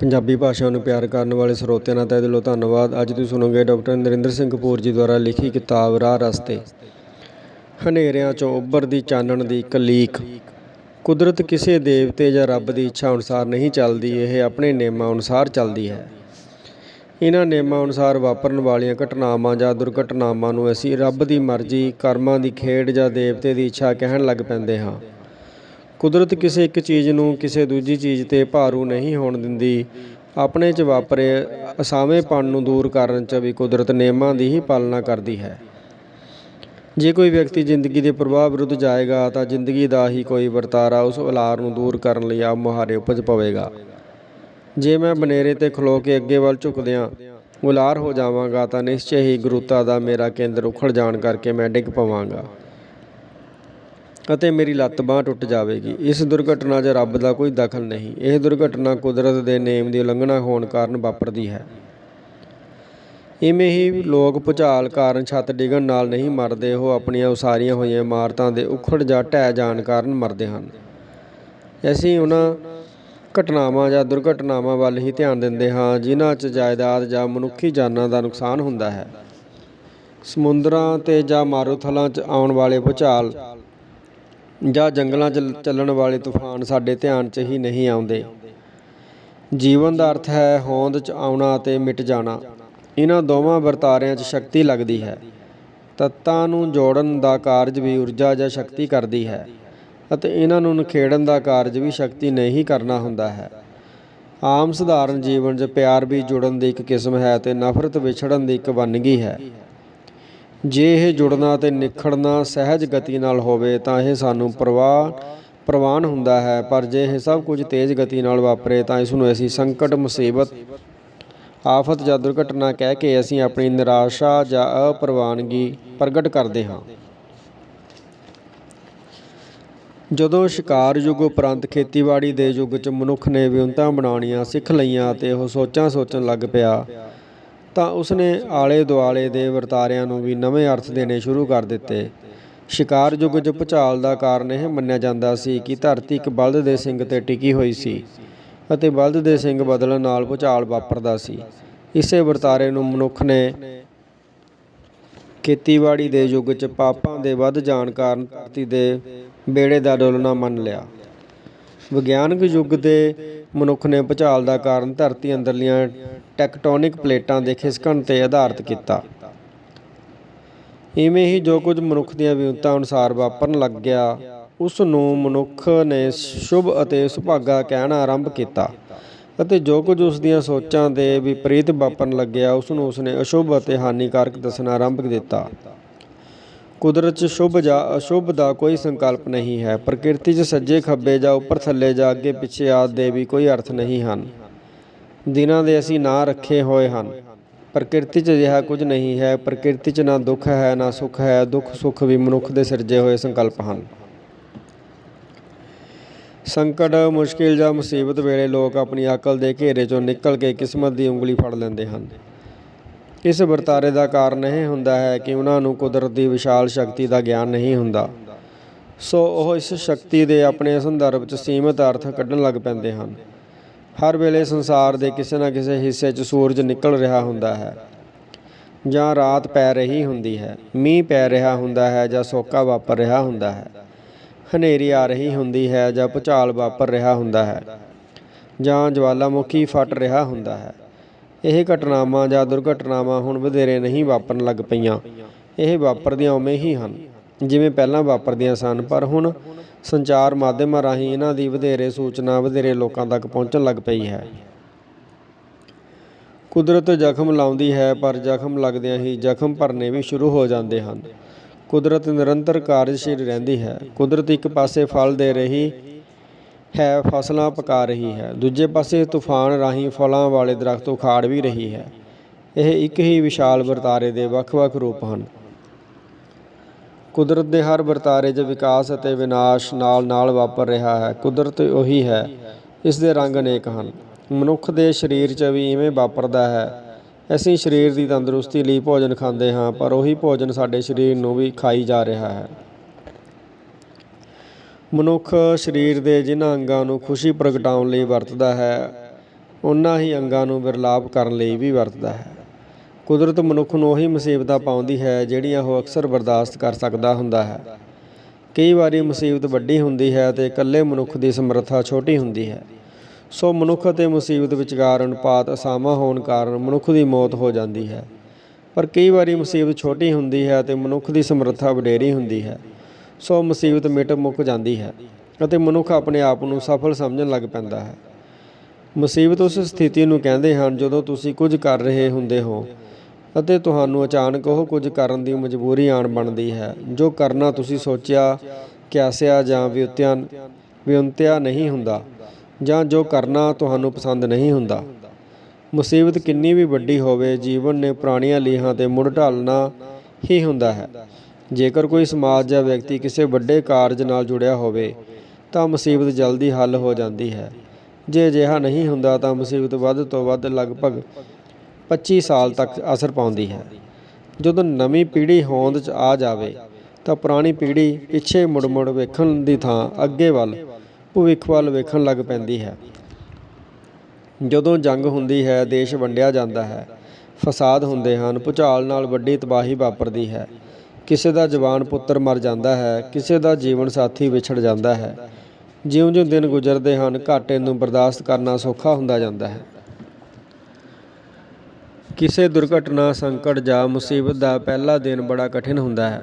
ਪੰਜਾਬੀ ਭਾਸ਼ਾ ਨੂੰ ਪਿਆਰ ਕਰਨ ਵਾਲੇ ਸਰੋਤਿਆਂ ਦਾ ਤਹਿ ਦਿਲੋਂ ਧੰਨਵਾਦ। ਅੱਜ ਤੁਸੀਂ ਸੁਣੋਗੇ ਡਾਕਟਰ ਨਰਿੰਦਰ ਸਿੰਘ ਕਪੂਰ ਜੀ ਦੁਆਰਾ ਲਿਖੀ ਕਿਤਾਬ ਰਾਹ ਰਸਤੇ। ਹਨੇਰਿਆਂ ਚੋਂ ਉੱਭਰਦੀ ਚਾਨਣ ਦੀ ਕਲੀਕ ਕੁਦਰਤ ਕਿਸੇ ਦੇਵਤੇ ਜਾਂ ਰੱਬ ਦੀ ਇੱਛਾ ਅਨੁਸਾਰ ਨਹੀਂ ਚੱਲਦੀ, ਇਹ ਆਪਣੇ ਨਿਯਮਾਂ ਅਨੁਸਾਰ ਚੱਲਦੀ ਹੈ। ਇਹਨਾਂ ਨੇਮਾਂ ਅਨੁਸਾਰ ਵਾਪਰਨ ਵਾਲੀਆਂ ਘਟਨਾਵਾਂ ਜਾਂ ਦੁਰਘਟਨਾਵਾਂ ਨੂੰ ਅਸੀਂ ਰੱਬ ਦੀ ਮਰਜ਼ੀ, ਕਰਮਾਂ ਦੀ ਖੇਡ ਜਾਂ ਦੇਵਤੇ ਦੀ ਇੱਛਾ ਕਹਿਣ ਲੱਗ ਪੈਂਦੇ ਹਾਂ। ਕੁਦਰਤ ਕਿਸੇ ਇੱਕ ਚੀਜ਼ ਨੂੰ ਕਿਸੇ ਦੂਜੀ ਚੀਜ਼ ਤੇ ਭਾਰੂ ਨਹੀਂ ਹੋਣ ਦਿੰਦੀ। ਆਪਣੇ 'ਚ ਵਾਪਰੇ ਅਸਾਵੇਂਪਣ ਨੂੰ ਦੂਰ ਕਰਨ 'ਚ ਵੀ ਕੁਦਰਤ ਨਿਯਮਾਂ ਦੀ ਹੀ ਪਾਲਣਾ ਕਰਦੀ ਹੈ। ਜੇ ਕੋਈ ਵਿਅਕਤੀ ਜ਼ਿੰਦਗੀ ਦੇ ਪ੍ਰਵਾਹ ਵਿਰੁੱਧ ਜਾਏਗਾ ਤਾਂ ਜ਼ਿੰਦਗੀ ਦਾ ਹੀ ਕੋਈ ਵਰਤਾਰਾ ਉਸ ਉਲਾਰ ਨੂੰ ਦੂਰ ਕਰਨ ਲਈ ਆਪ ਮੁਹਾਰੇ ਉਪਜ ਪਵੇਗਾ। ਜੇ ਮੈਂ ਬਨੇਰੇ ਤੇ ਖਲੋ ਕੇ ਅੱਗੇ ਵੱਲ ਝੁਕਦਿਆਂ ਉਲਾਰ ਹੋ ਜਾਵਾਂਗਾ ਤਾਂ ਨਿਸ਼ਚੈ ਹੀ ਗੁਰੂਤਾ ਦਾ ਮੇਰਾ ਕੇਂਦਰ ਉਖੜ ਜਾਣ ਕਰਕੇ ਮੈਂ ਡਿੱਗ ਪਵਾਂਗਾ। ਅਤੇ ਮੇਰੀ ਲੱਤ ਬਾਂਹ ਟੁੱਟ ਜਾਵੇਗੀ। ਇਸ ਦੁਰਘਟਨਾ 'ਚ ਰੱਬ ਦਾ ਕੋਈ ਦਖਲ ਨਹੀਂ। ਇਹ ਦੁਰਘਟਨਾ ਕੁਦਰਤ ਦੇ ਨੇਮ ਦੀ ਉਲੰਘਣਾ ਹੋਣ ਕਾਰਨ ਵਾਪਰਦੀ ਹੈ। ਇਵੇਂ ਹੀ ਲੋਕ ਭੁਚਾਲ ਕਾਰਨ ਛੱਤ ਡਿੱਗਣ ਨਾਲ ਨਹੀਂ ਮਰਦੇ, ਉਹ ਆਪਣੀਆਂ ਉਸਾਰੀਆਂ ਹੋਈਆਂ ਇਮਾਰਤਾਂ ਦੇ ਉਖੜ ਜਾਂ ਢਹਿ ਜਾਣ ਕਾਰਨ ਮਰਦੇ ਹਨ। ਅਸੀਂ ਉਹਨਾਂ ਘਟਨਾਵਾਂ ਜਾਂ ਦੁਰਘਟਨਾਵਾਂ ਵੱਲ ਹੀ ਧਿਆਨ ਦਿੰਦੇ ਹਾਂ, ਜਿਨ੍ਹਾਂ 'ਚ ਜਾਇਦਾਦ ਜਾਂ ਮਨੁੱਖੀ ਜਾਨਾਂ ਦਾ ਨੁਕਸਾਨ ਹੁੰਦਾ ਹੈ। ਸਮੁੰਦਰਾਂ ਤੇ ਜਾਂ ਮਾਰੂਥਲਾਂ 'ਚ ਆਉਣ ਵਾਲੇ ਭੁਚਾਲ ਜਾਂ ਜੰਗਲਾਂ 'ਚ ਚੱਲਣ ਵਾਲੇ ਤੂਫਾਨ ਸਾਡੇ ਧਿਆਨ 'ਚ ਹੀ ਨਹੀਂ ਆਉਂਦੇ। ਜੀਵਨ ਦਾ ਅਰਥ ਹੈ ਹੋਂਦ 'ਚ ਆਉਣਾ ਅਤੇ ਮਿਟ ਜਾਣਾ। ਇਹਨਾਂ ਦੋਵਾਂ ਵਰਤਾਰਿਆਂ 'ਚ ਸ਼ਕਤੀ ਲੱਗਦੀ ਹੈ। ਤੱਤਾਂ ਨੂੰ ਜੋੜਨ ਦਾ ਕਾਰਜ ਵੀ ਊਰਜਾ ਜਾਂ ਸ਼ਕਤੀ ਕਰਦੀ ਹੈ ਅਤੇ ਇਹਨਾਂ ਨੂੰ ਨਿਖੇੜਨ ਦਾ ਕਾਰਜ ਵੀ ਸ਼ਕਤੀ ਨੇ ਹੀ ਕਰਨਾ ਹੁੰਦਾ ਹੈ। ਆਮ ਸਧਾਰਨ ਜੀਵਨ 'ਚ ਪਿਆਰ ਵੀ ਜੁੜਨ ਦੀ ਇੱਕ ਕਿਸਮ ਹੈ ਤੇ ਨਫ਼ਰਤ ਵਿਛੜਨ ਦੀ ਇੱਕ ਵੰਨਗੀ ਹੈ। ਜੇ ਇਹ ਜੁੜਨਾ ਅਤੇ ਨਿਖੜਨਾ ਸਹਿਜ ਗਤੀ ਨਾਲ ਹੋਵੇ ਤਾਂ ਇਹ ਸਾਨੂੰ ਪ੍ਰਵਾਹ, ਪ੍ਰਵਾਨ ਹੁੰਦਾ ਹੈ। ਪਰ ਜੇ ਇਹ ਸਭ ਕੁਝ ਤੇਜ਼ ਗਤੀ ਨਾਲ ਵਾਪਰੇ ਤਾਂ ਇਸ ਨੂੰ ਅਸੀਂ ਸੰਕਟ, ਮੁਸੀਬਤ, ਆਫਤ ਜਾਂ ਦੁਰਘਟਨਾ ਕਹਿ ਕੇ ਅਸੀਂ ਆਪਣੀ ਨਿਰਾਸ਼ਾ ਜਾਂ ਅਪਰਵਾਨਗੀ ਪ੍ਰਗਟ ਕਰਦੇ ਹਾਂ। ਜਦੋਂ ਸ਼ਿਕਾਰ ਯੁੱਗ ਉਪਰੰਤ ਖੇਤੀਬਾੜੀ ਦੇ ਯੁੱਗ 'ਚ ਮਨੁੱਖ ਨੇ ਵਿਉਂਤਾਂ ਬਣਾਉਣੀਆਂ ਸਿੱਖ ਲਈਆਂ ਤੇ ਉਹ ਸੋਚਾਂ ਸੋਚਣ ਲੱਗ ਪਿਆ ਤਾਂ ਉਸਨੇ ਆਲੇ ਦੁਆਲੇ ਦੇ ਵਰਤਾਰਿਆਂ ਨੂੰ ਵੀ ਨਵੇਂ ਅਰਥ ਦੇਣੇ ਸ਼ੁਰੂ ਕਰ ਦਿੱਤੇ। ਸ਼ਿਕਾਰ ਯੁੱਗ 'ਚ ਭੁਚਾਲ ਦਾ ਕਾਰਨ ਇਹ ਮੰਨਿਆ ਜਾਂਦਾ ਸੀ ਕਿ ਧਰਤੀ ਇੱਕ ਬਲਦ ਦੇ ਸਿੰਗ ਤੇ ਟਿਕੀ ਹੋਈ ਸੀ ਅਤੇ ਬਲਦ ਦੇ ਸਿੰਗ ਬਦਲਣ ਨਾਲ ਭੁਚਾਲ ਵਾਪਰਦਾ ਸੀ। ਇਸੇ ਵਰਤਾਰੇ ਨੂੰ ਮਨੁੱਖ ਨੇ ਖੇਤੀਬਾੜੀ ਦੇ ਯੁੱਗ 'ਚ ਪਾਪਾਂ ਦੇ ਵੱਧ ਜਾਣ ਕਾਰਨ ਧਰਤੀ ਦੇ ਬੇੜੇ ਦਾ ਡੋਲਣਾ ਮੰਨ ਲਿਆ। ਵਿਗਿਆਨਕ ਯੁੱਗ ਦੇ ਮਨੁੱਖ ਨੇ ਭੂਚਾਲ ਦਾ ਕਾਰਨ ਧਰਤੀ ਅੰਦਰਲੀਆਂ ਟੈਕਟੋਨਿਕ ਪਲੇਟਾਂ ਦੇ ਖਿਸਕਣ ਤੇ ਆਧਾਰਿਤ ਕੀਤਾ। ਇਵੇਂ ਹੀ ਜੋ ਕੁਝ ਮਨੁੱਖ ਦੀਆਂ ਵਿਉਂਤਾਂ ਅਨੁਸਾਰ ਵਾਪਰਨ ਲੱਗ ਗਿਆ, ਉਸ ਨੂੰ ਮਨੁੱਖ ਨੇ ਸ਼ੁਭ ਅਤੇ ਸੁਭਾਗਾ ਕਹਿਣਾ ਆਰੰਭ ਕੀਤਾ ਅਤੇ ਜੋ ਕੁਝ ਉਸ ਦੀਆਂ ਸੋਚਾਂ ਦੇ ਵਿਪਰੀਤ ਵਾਪਰਨ ਲੱਗਿਆ, ਉਸ ਨੂੰ ਉਸਨੇ ਅਸ਼ੁਭ ਅਤੇ ਹਾਨੀਕਾਰਕ ਦੱਸਣਾ ਆਰੰਭ ਦਿੱਤਾ। ਕੁਦਰਤ 'ਚ ਸ਼ੁਭ ਜਾਂ, ਅਸ਼ੁਭ ਦਾ ਕੋਈ ਸੰਕਲਪ ਨਹੀਂ ਹੈ। ਪ੍ਰਕਿਰਤੀ 'ਚ ਸੱਜੇ ਖੱਬੇ ਜਾਂ ਉੱਪਰ ਥੱਲੇ ਜਾਂ ਅੱਗੇ ਪਿੱਛੇ ਆਦਿ ਦੇ ਵੀ ਕੋਈ ਅਰਥ ਨਹੀਂ ਹਨ। ਦਿਨਾਂ ਦੇ ਅਸੀਂ ਨਾਂ ਰੱਖੇ ਹੋਏ ਹਨ। ਪ੍ਰਕਿਰਤੀ 'ਚ ਅਜਿਹਾ ਕੁਝ ਨਹੀਂ ਹੈ। ਪ੍ਰਕਿਰਤੀ 'ਚ ਨਾ ਦੁੱਖ ਹੈ, ਨਾ ਸੁੱਖ ਹੈ। ਦੁੱਖ ਸੁੱਖ ਵੀ ਮਨੁੱਖ ਦੇ ਸਿਰਜੇ ਹੋਏ ਸੰਕਲਪ ਹਨ। ਸੰਕਟ, ਮੁਸ਼ਕਿਲ ਜਾਂ ਮੁਸੀਬਤ ਵੇਲੇ ਲੋਕ ਆਪਣੀ ਅਕਲ ਦੇ ਘੇਰੇ 'ਚੋਂ ਨਿਕਲ ਕੇ ਕਿਸਮਤ ਦੀ ਉਂਗਲੀ ਫੜ ਲੈਂਦੇ ਹਨ। ਇਸ ਵਰਤਾਰੇ ਦਾ ਕਾਰਨ ਇਹ ਹੁੰਦਾ ਹੈ ਕਿ ਉਹਨਾਂ ਨੂੰ ਕੁਦਰਤ ਦੀ ਵਿਸ਼ਾਲ ਸ਼ਕਤੀ ਦਾ ਗਿਆਨ ਨਹੀਂ ਹੁੰਦਾ। ਸੋ ਉਹ ਇਸ ਸ਼ਕਤੀ ਦੇ ਆਪਣੇ ਸੰਦਰਭ 'ਚ ਸੀਮਤ ਅਰਥ ਕੱਢਣ ਲੱਗ ਪੈਂਦੇ ਹਨ। ਹਰ ਵੇਲੇ ਸੰਸਾਰ ਦੇ ਕਿਸੇ ਨਾ ਕਿਸੇ ਹਿੱਸੇ 'ਚ ਸੂਰਜ ਨਿਕਲ ਰਿਹਾ ਹੁੰਦਾ ਹੈ, ਜਾਂ ਰਾਤ ਪੈ ਰਹੀ ਹੁੰਦੀ ਹੈ, ਮੀਂਹ ਪੈ ਰਿਹਾ ਹੁੰਦਾ ਹੈ, ਜਾਂ ਸੋਕਾ ਵਾਪਰ ਰਿਹਾ ਹੁੰਦਾ ਹੈ, ਹਨੇਰੀ ਆ ਰਹੀ ਹੁੰਦੀ ਹੈ, ਜਾਂ ਭੁਚਾਲ ਵਾਪਰ ਰਿਹਾ ਹੁੰਦਾ ਹੈ, ਜਾਂ ਜਵਾਲਾਮੁਖੀ ਫਟ ਰਿਹਾ ਹੁੰਦਾ ਹੈ। ਇਹ ਘਟਨਾਵਾਂ ਜਾਂ ਦੁਰਘਟਨਾਵਾਂ ਹੁਣ ਵਧੇਰੇ ਨਹੀਂ ਵਾਪਰਨ ਲੱਗ ਪਈਆਂ। ਇਹ ਵਾਪਰਦੀਆਂ ਉਵੇਂ ਹੀ ਹਨ, ਜਿਵੇਂ ਪਹਿਲਾਂ ਵਾਪਰਦੀਆਂ ਸਨ, ਪਰ ਹੁਣ ਸੰਚਾਰ ਮਾਧਿਅਮਾਂ ਰਾਹੀਂ ਇਹਨਾਂ ਦੀ ਵਧੇਰੇ ਸੂਚਨਾ ਵਧੇਰੇ ਲੋਕਾਂ ਤੱਕ ਪਹੁੰਚਣ ਲੱਗ ਪਈ ਹੈ। ਕੁਦਰਤ ਜ਼ਖਮ ਲਾਉਂਦੀ ਹੈ, ਪਰ ਜ਼ਖਮ ਲੱਗਦਿਆਂ ਹੀ ਜ਼ਖਮ ਭਰਨੇ ਵੀ ਸ਼ੁਰੂ ਹੋ ਜਾਂਦੇ ਹਨ। ਕੁਦਰਤ ਨਿਰੰਤਰ ਕਾਰਜਸ਼ੀਲ ਰਹਿੰਦੀ ਹੈ। ਕੁਦਰਤ ਇੱਕ ਪਾਸੇ ਫਲ ਦੇ ਰਹੀ ਹੈ, ਫਸਲਾਂ ਪਕਾ ਰਹੀ ਹੈ। ਦੂਜੇ ਪਾਸੇ ਤੂਫਾਨ ਰਾਹੀਂ ਫਲਾਂ ਵਾਲੇ ਦਰਖਤ ਉਖਾੜ ਵੀ ਰਹੀ ਹੈ। ਇਹ ਇੱਕ ਹੀ ਵਿਸ਼ਾਲ ਵਰਤਾਰੇ ਦੇ ਵੱਖ-ਵੱਖ ਰੂਪ ਹਨ। ਕੁਦਰਤ ਦੇ ਹਰ ਵਰਤਾਰੇ 'ਚ ਵਿਕਾਸ ਅਤੇ ਵਿਨਾਸ਼ ਨਾਲ-ਨਾਲ ਵਾਪਰ ਰਿਹਾ ਹੈ। ਕੁਦਰਤ ਉਹੀ ਹੈ, ਇਸ ਦੇ ਰੰਗ ਅਨੇਕ ਹਨ। ਮਨੁੱਖ ਦੇ ਸਰੀਰ 'ਚ ਵੀ ਇਵੇਂ ਵਾਪਰਦਾ ਹੈ। ਅਸੀਂ ਸਰੀਰ ਦੀ ਤੰਦਰੁਸਤੀ ਲਈ ਭੋਜਨ ਖਾਂਦੇ ਹਾਂ, ਪਰ ਉਹੀ ਭੋਜਨ ਸਾਡੇ ਸਰੀਰ ਨੂੰ ਵੀ ਖਾਈ ਜਾ ਰਿਹਾ ਹੈ। ਮਨੁੱਖ ਸਰੀਰ ਦੇ ਜਿਨ੍ਹਾਂ ਅੰਗਾਂ ਨੂੰ ਖੁਸ਼ੀ ਪ੍ਰਗਟਾਉਣ ਲਈ ਵਰਤਦਾ ਹੈ ਉਨਾਂ ਹੀ ਅੰਗਾਂ ਨੂੰ ਵਿਰਲਾਪ ਕਰਨ ਲਈ ਵੀ ਵਰਤਦਾ ਹੈ। ਕੁਦਰਤ ਮਨੁੱਖ ਨੂੰ ਉਹੀ ਮੁਸੀਬਤਾਂ ਪਾਉਂਦੀ ਹੈ, ਜਿਹੜੀਆਂ ਉਹ ਅਕਸਰ ਬਰਦਾਸ਼ਤ ਕਰ ਸਕਦਾ ਹੁੰਦਾ ਹੈ। ਕਈ ਵਾਰੀ ਮੁਸੀਬਤ ਵੱਡੀ ਹੁੰਦੀ ਹੈ ਤੇ ਇਕੱਲੇ ਮਨੁੱਖ ਦੀ ਸਮਰੱਥਾ ਛੋਟੀ ਹੁੰਦੀ ਹੈ। ਸੋ ਮਨੁੱਖ ਅਤੇ ਮੁਸੀਬਤ ਵਿਚਕਾਰ ਅਨੁਪਾਤ ਅਸਾਮਾ ਹੋਣ ਕਾਰਨ ਮਨੁੱਖ ਦੀ ਮੌਤ ਹੋ ਜਾਂਦੀ ਹੈ। ਪਰ ਕਈ ਵਾਰੀ ਮੁਸੀਬਤ ਛੋਟੀ ਹੁੰਦੀ ਹੈ ਤੇ ਮਨੁੱਖ ਦੀ ਸਮਰੱਥਾ ਵਡੇਰੀ ਹੁੰਦੀ ਹੈ। ਸੋ ਮੁਸੀਬਤ ਮਿਟ ਮੁੱਕ ਜਾਂਦੀ ਹੈ ਅਤੇ ਮਨੁੱਖ ਆਪਣੇ ਆਪ ਨੂੰ ਸਫਲ ਸਮਝਣ ਲੱਗ ਪੈਂਦਾ ਹੈ। ਮੁਸੀਬਤ ਉਸ ਸਥਿਤੀ ਨੂੰ ਕਹਿੰਦੇ ਹਨ ਜਦੋਂ ਤੁਸੀਂ ਕੁਝ ਕਰ ਰਹੇ ਹੁੰਦੇ ਹੋ ਅਤੇ ਤੁਹਾਨੂੰ ਅਚਾਨਕ ਉਹ ਕੁਝ ਕਰਨ ਦੀ ਮਜਬੂਰੀ ਆਣ ਬਣਦੀ ਹੈ, ਜੋ ਕਰਨਾ ਤੁਸੀਂ ਸੋਚਿਆ, ਕਿਆਸਿਆ ਜਾਂ ਵਿਉਤਿਆ ਵਿਉਂਤਿਆ ਨਹੀਂ ਹੁੰਦਾ ਜਾਂ ਜੋ ਕਰਨਾ ਤੁਹਾਨੂੰ ਪਸੰਦ ਨਹੀਂ ਹੁੰਦਾ। ਮੁਸੀਬਤ ਕਿੰਨੀ ਵੀ ਵੱਡੀ ਹੋਵੇ, ਜੀਵਨ ਨੇ ਪੁਰਾਣੀਆਂ ਲੀਹਾਂ ਤੇ ਮੁੜ ਢਾਲਣਾ ਹੀ ਹੁੰਦਾ ਹੈ। ਜੇਕਰ ਕੋਈ ਸਮਾਜ ਜਾਂ ਵਿਅਕਤੀ ਕਿਸੇ ਵੱਡੇ ਕਾਰਜ ਨਾਲ ਜੁੜਿਆ ਹੋਵੇ, ਤਾਂ ਮੁਸੀਬਤ ਜਲਦੀ ਹੱਲ ਹੋ ਜਾਂਦੀ ਹੈ। ਜੇ ਅਜਿਹਾ ਨਹੀਂ ਹੁੰਦਾ, ਤਾਂ ਮੁਸੀਬਤ ਵੱਧ ਤੋਂ ਵੱਧ ਲਗਭਗ 25 ਸਾਲ ਤੱਕ ਅਸਰ ਪਾਉਂਦੀ ਹੈ। ਜਦੋਂ ਨਵੀਂ ਪੀੜ੍ਹੀ ਹੋਂਦ 'ਚ ਆ ਜਾਵੇ, ਤਾਂ ਪੁਰਾਣੀ ਪੀੜ੍ਹੀ ਪਿੱਛੇ ਮੁੜ-ਮੁੜ ਵੇਖਣ ਦੀ ਥਾਂ ਅੱਗੇ ਵੱਲ, ਭਵਿੱਖ ਵੱਲ ਵੇਖਣ ਲੱਗ ਪੈਂਦੀ ਹੈ। ਜਦੋਂ ਜੰਗ ਹੁੰਦੀ ਹੈ, ਦੇਸ਼ ਵੰਡਿਆ ਜਾਂਦਾ ਹੈ, ਫਸਾਦ ਹੁੰਦੇ ਹਨ, ਭੁਚਾਲ ਨਾਲ ਵੱਡੀ ਤਬਾਹੀ ਵਾਪਰਦੀ ਹੈ। ਕਿਸੇ ਦਾ ਜਵਾਨ ਪੁੱਤਰ ਮਰ ਜਾਂਦਾ ਹੈ, ਕਿਸੇ ਦਾ ਜੀਵਨ ਸਾਥੀ ਵਿਛੜ ਜਾਂਦਾ ਹੈ। ਜਿਉਂ-ਜਿਉਂ ਦਿਨ ਗੁਜ਼ਰਦੇ ਹਨ, ਘਾਟੇ ਨੂੰ ਬਰਦਾਸ਼ਤ ਕਰਨਾ ਸੌਖਾ ਹੁੰਦਾ ਜਾਂਦਾ ਹੈ। ਕਿਸੇ ਦੁਰਘਟਨਾ, ਸੰਕਟ ਜਾਂ ਮੁਸੀਬਤ ਦਾ ਪਹਿਲਾ ਦਿਨ ਬੜਾ ਕਠਿਨ ਹੁੰਦਾ ਹੈ।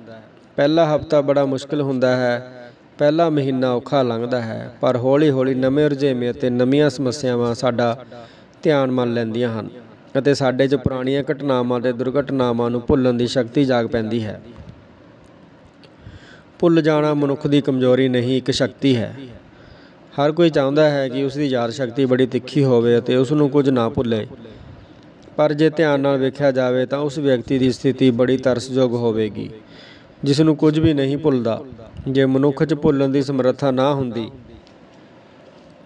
ਪਹਿਲਾ ਹਫਤਾ ਬੜਾ ਮੁਸ਼ਕਲ ਹੁੰਦਾ ਹੈ। ਪਹਿਲਾ ਮਹੀਨਾ ਔਖਾ ਲੰਘਦਾ ਹੈ। ਪਰ ਹੌਲੀ-ਹੌਲੀ ਨਵੇਂ ਰੁਝੇਵੇਂ ਅਤੇ ਨਵੀਆਂ ਸਮੱਸਿਆਵਾਂ ਸਾਡਾ ਧਿਆਨ ਮੰਨ ਲੈਂਦੀਆਂ ਹਨ ਅਤੇ ਸਾਡੇ 'ਚ ਪੁਰਾਣੀਆਂ ਘਟਨਾਵਾਂ ਤੇ ਦੁਰਘਟਨਾਵਾਂ ਨੂੰ ਭੁੱਲਣ ਦੀ ਸ਼ਕਤੀ ਜਾਗ ਪੈਂਦੀ ਹੈ। ਭੁੱਲ ਜਾਣਾ ਮਨੁੱਖ ਦੀ ਕਮਜ਼ੋਰੀ ਨਹੀਂ, ਇੱਕ ਸ਼ਕਤੀ ਹੈ। ਹਰ ਕੋਈ ਚਾਹੁੰਦਾ ਹੈ ਕਿ ਉਸ ਦੀ ਯਾਦ ਸ਼ਕਤੀ ਬੜੀ ਤਿੱਖੀ ਹੋਵੇ ਅਤੇ ਉਸ ਨੂੰ ਕੁਝ ਨਾ ਭੁੱਲੇ। ਪਰ ਜੇ ਧਿਆਨ ਨਾਲ ਵੇਖਿਆ ਜਾਵੇ ਤਾਂ ਉਸ ਵਿਅਕਤੀ ਦੀ ਸਥਿਤੀ ਬੜੀ ਤਰਸਯੋਗ ਹੋਵੇਗੀ ਜਿਸ ਨੂੰ ਕੁਝ ਵੀ ਨਹੀਂ ਭੁੱਲਦਾ। ਜੇ ਮਨੁੱਖ 'ਚ ਭੁੱਲਣ ਦੀ ਸਮਰੱਥਾ ਨਾ ਹੁੰਦੀ,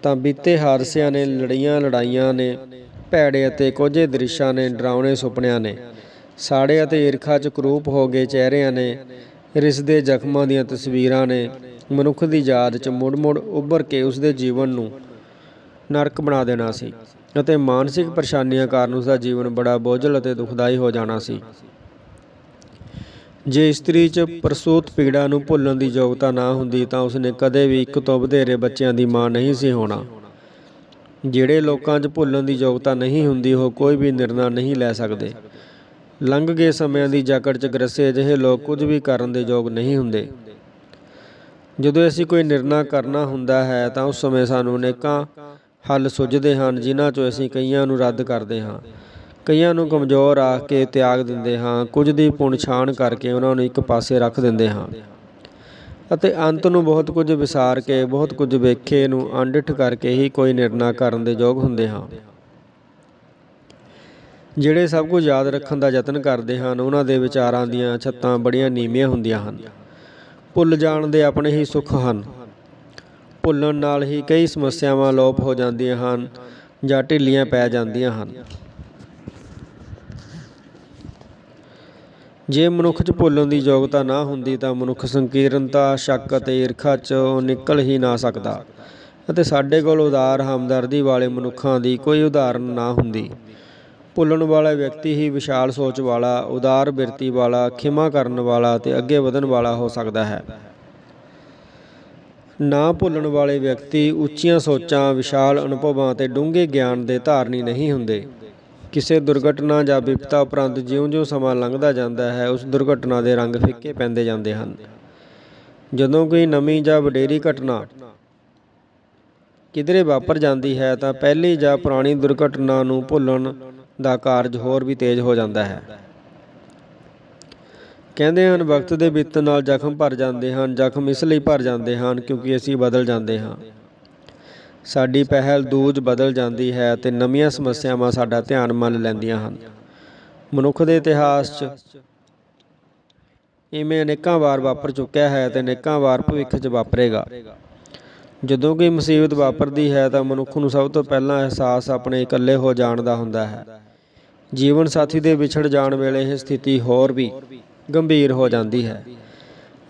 ਤਾਂ ਬੀਤੇ ਹਾਦਸਿਆਂ ਨੇ, ਲੜੀਆਂ ਲੜਾਈਆਂ ਨੇ, ਭੈੜੇ ਅਤੇ ਕੋਝੇ ਦ੍ਰਿਸ਼ਾਂ ਨੇ, ਡਰਾਉਣੇ ਸੁਪਨਿਆਂ ਨੇ, ਸਾੜੇ ਅਤੇ ਈਰਖਾ 'ਚ ਕਰੂਪ ਹੋ ਗਏ ਚਿਹਰਿਆਂ ਨੇ ਰਿਸਦੇ ਜ਼ਖਮਾਂ ਦੀਆਂ ਤਸਵੀਰਾਂ ਨੇ ਮਨੁੱਖ ਦੀ ਯਾਦ 'ਚ ਮੁੜ-ਮੁੜ ਉੱਭਰ ਕੇ ਉਸ ਦੇ ਜੀਵਨ ਨੂੰ ਨਰਕ ਬਣਾ ਦੇਣਾ ਸੀ ਅਤੇ ਮਾਨਸਿਕ ਪਰੇਸ਼ਾਨੀਆਂ ਕਾਰਨ ਉਸ ਦਾ ਜੀਵਨ ਬੜਾ ਬੋਝਲ ਅਤੇ ਦੁਖਦਾਈ ਹੋ ਜਾਣਾ ਸੀ। ਜੇ ਇਸਤਰੀ 'ਚ ਪ੍ਰਸੂਤ ਪੀੜਾ ਨੂੰ ਭੁੱਲਣ ਦੀ ਯੋਗਤਾ ਨਾ ਹੁੰਦੀ ਤਾਂ ਉਸਨੇ ਕਦੇ ਵੀ ਇੱਕ ਤੋਂ ਵਧੇਰੇ ਬੱਚਿਆਂ ਦੀ ਮਾਂ ਨਹੀਂ ਸੀ ਹੋਣਾ। ਜਿਹੜੇ ਲੋਕਾਂ 'ਚ ਭੁੱਲਣ ਦੀ ਯੋਗਤਾ ਨਹੀਂ ਹੁੰਦੀ, ਉਹ ਕੋਈ ਵੀ ਨਿਰਣਾ ਨਹੀਂ ਲੈ ਸਕਦੇ। ਲੰਘ ਗਏ ਸਮਿਆਂ ਦੀ ਜਕੜ 'ਚ ਗਰਸੇ ਅਜਿਹੇ ਲੋਕ ਕੁਝ ਵੀ ਕਰਨ ਦੇ ਯੋਗ ਨਹੀਂ ਹੁੰਦੇ। ਜਦੋਂ ਅਸੀਂ ਕੋਈ ਨਿਰਣਾ ਕਰਨਾ ਹੁੰਦਾ ਹੈ ਤਾਂ ਉਸ ਸਮੇਂ ਸਾਨੂੰ ਅਨੇਕਾਂ ਹੱਲ ਸੁੱਝਦੇ ਹਨ, ਜਿਨ੍ਹਾਂ 'ਚੋਂ ਅਸੀਂ ਕਈਆਂ ਨੂੰ ਰੱਦ ਕਰਦੇ ਹਾਂ। ਕਈਆਂ ਨੂੰ ਕਮਜ਼ੋਰ ਆਖ ਕੇ ਤਿਆਗ ਦਿੰਦੇ ਹਾਂ, ਕੁਝ ਦੀ ਪੁਣਛਾਣ ਕਰਕੇ ਉਹਨਾਂ ਨੂੰ ਇੱਕ ਪਾਸੇ ਰੱਖ ਦਿੰਦੇ ਹਾਂ। ਅਤੇ ਅੰਤ ਨੂੰ ਬਹੁਤ ਕੁਝ ਵਿਸਾਰ ਕੇ, ਬਹੁਤ ਕੁਝ ਵੇਖੇ ਨੂੰ ਅੰਡਿਠ ਕਰਕੇ ਹੀ ਕੋਈ ਨਿਰਣਾ ਕਰਨ ਦੇ ਯੋਗ ਹੁੰਦੇ ਹਾਂ। ਜਿਹੜੇ ਸਭ ਕੁਝ ਯਾਦ ਰੱਖਣ ਦਾ ਯਤਨ ਕਰਦੇ ਹਨ, ਉਹਨਾਂ ਦੇ ਵਿਚਾਰਾਂ ਦੀਆਂ ਛੱਤਾਂ ਬੜੀਆਂ ਨੀਵੀਆਂ ਹੁੰਦੀਆਂ ਹਨ। ਭੁੱਲ ਜਾਣ ਦੇ ਆਪਣੇ ਹੀ ਸੁੱਖ ਹਨ। ਭੁੱਲਣ ਨਾਲ ਹੀ ਕਈ ਸਮੱਸਿਆਵਾਂ ਲੋਪ ਹੋ ਜਾਂਦੀਆਂ ਹਨ ਜਾਂ ਢਿੱਲੀਆਂ ਪੈ ਜਾਂਦੀਆਂ ਹਨ। ਜੇ ਮਨੁੱਖ 'ਚ ਭੁੱਲਣ ਦੀ ਯੋਗਤਾ ਨਾ ਹੁੰਦੀ ਤਾਂ ਮਨੁੱਖ ਸੰਕੀਰਨਤਾ, ਸ਼ੱਕ ਅਤੇ ਈਰਖਾ 'ਚੋਂ ਨਿਕਲ ਹੀ ਨਾ ਸਕਦਾ ਅਤੇ ਸਾਡੇ ਕੋਲ ਉਦਾਰ ਹਮਦਰਦੀ ਵਾਲੇ ਮਨੁੱਖਾਂ ਦੀ ਕੋਈ ਉਦਾਹਰਨ ਨਾ ਹੁੰਦੀ। ਭੁੱਲਣ ਵਾਲਾ ਵਿਅਕਤੀ ਹੀ ਵਿਸ਼ਾਲ ਸੋਚ ਵਾਲਾ, ਉਦਾਰ ਬਿਰਤੀ ਵਾਲਾ, ਖਿਮਾ ਕਰਨ ਵਾਲਾ ਅਤੇ ਅੱਗੇ ਵਧਣ ਵਾਲਾ ਹੋ ਸਕਦਾ ਹੈ। ਨਾ ਭੁੱਲਣ ਵਾਲੇ ਵਿਅਕਤੀ ਉੱਚੀਆਂ ਸੋਚਾਂ, ਵਿਸ਼ਾਲ ਅਨੁਭਵਾਂ ਅਤੇ ਡੂੰਘੇ ਗਿਆਨ ਦੇ ਧਾਰਨੀ ਨਹੀਂ ਹੁੰਦੇ। ਕਿਸੇ ਦੁਰਘਟਨਾ ਜਾਂ ਵਿਪਤਾ ਉਪਰੰਤ ਜਿਉਂ-ਜਿਉਂ ਸਮਾਂ ਲੰਘਦਾ ਜਾਂਦਾ ਹੈ, ਉਸ ਦੁਰਘਟਨਾ ਦੇ ਰੰਗ ਫਿੱਕੇ ਪੈਂਦੇ ਜਾਂਦੇ ਹਨ। ਜਦੋਂ ਕੋਈ ਨਵੀਂ ਜਾਂ ਵਡੇਰੀ ਘਟਨਾ ਕਿਧਰੇ ਵਾਪਰ ਜਾਂਦੀ ਹੈ ਤਾਂ ਪਹਿਲੀ ਜਾਂ ਪੁਰਾਣੀ ਦੁਰਘਟਨਾ ਨੂੰ ਭੁੱਲਣ ਦਾ ਕਾਰਜ ਹੋਰ ਵੀ ਤੇਜ਼ ਹੋ ਜਾਂਦਾ ਹੈ। ਕਹਿੰਦੇ ਹਨ, ਵਕਤ ਦੇ ਬੀਤਣ ਨਾਲ ਜ਼ਖਮ ਭਰ ਜਾਂਦੇ ਹਨ, ਜ਼ਖਮ ਇਸ ਲਈ ਭਰ ਜਾਂਦੇ ਹਨ ਕਿਉਂਕਿ ਅਸੀਂ ਬਦਲ ਜਾਂਦੇ ਹਾਂ। ਸਾਡੀ ਪਹਿਲ ਦੂਜ ਬਦਲ ਜਾਂਦੀ ਹੈ ਤੇ ਨਵੀਆਂ ਸਮੱਸਿਆਵਾਂ ਸਾਡਾ ਧਿਆਨ ਮੰਨ ਲੈਂਦੀਆਂ ਹਨ। ਮਨੁੱਖ ਦੇ ਇਤਿਹਾਸ 'ਚ ਇਵੇਂ ਅਨੇਕਾਂ ਵਾਰ ਵਾਪਰ ਚੁੱਕਿਆ ਹੈ ਤੇ ਅਨੇਕਾਂ ਵਾਰ ਭਵਿੱਖ 'ਚ ਵਾਪਰੇਗਾ। ਜਦੋਂ ਕੋਈ ਮੁਸੀਬਤ ਵਾਪਰਦੀ ਹੈ ਤਾਂ ਮਨੁੱਖ ਨੂੰ ਸਭ ਤੋਂ ਪਹਿਲਾਂ ਅਹਿਸਾਸ ਆਪਣੇ ਇਕੱਲੇ ਹੋ ਜਾਣ ਦਾ ਹੁੰਦਾ ਹੈ। ਜੀਵਨ ਸਾਥੀ ਦੇ ਵਿਛੜ ਜਾਣ ਵੇਲੇ ਇਹ ਸਥਿਤੀ ਹੋਰ ਵੀ ਗੰਭੀਰ ਹੋ ਜਾਂਦੀ ਹੈ।